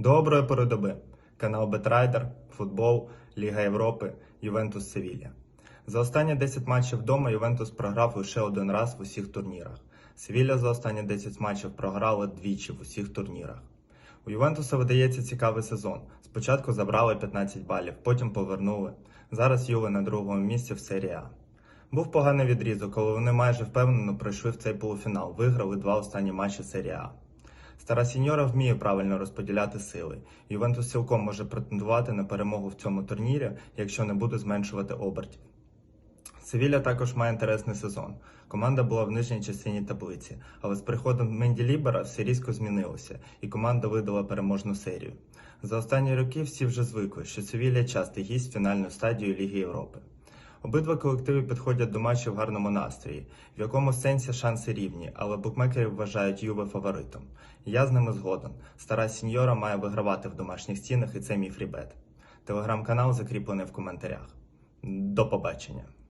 Доброї пори доби. Канал Бетрайдер, футбол, Ліга Європи, Ювентус Севілля. За останні 10 матчів вдома Ювентус програв лише один раз в усіх турнірах. Севілля за останні 10 матчів програла двічі в усіх турнірах. У Ювентуса видається цікавий сезон. Спочатку забрали 15 балів, потім повернули. Зараз Юве на другому місці в серії А. Був поганий відрізок, коли вони майже впевнено пройшли в цей полуфінал, виграли два останні матчі серії А. Стара сіньора вміє правильно розподіляти сили. Ювентус цілком може претендувати на перемогу в цьому турнірі, якщо не буде зменшувати обертів. Севілля також має інтересний сезон. Команда була в нижній частині таблиці, але з приходом Менді Лібера все різко змінилося, і команда видала переможну серію. За останні роки всі вже звикли, що Севілля частий гість фінальної стадії Ліги Європи. Обидва колективи підходять до матчу в гарному настрої, в якому сенсі шанси рівні, але букмекери вважають Юве фаворитом. Я з ними згоден. Стара сіньора має вигравати в домашніх стінах, і це мій фрібет. Телеграм-канал закріплений в коментарях. До побачення.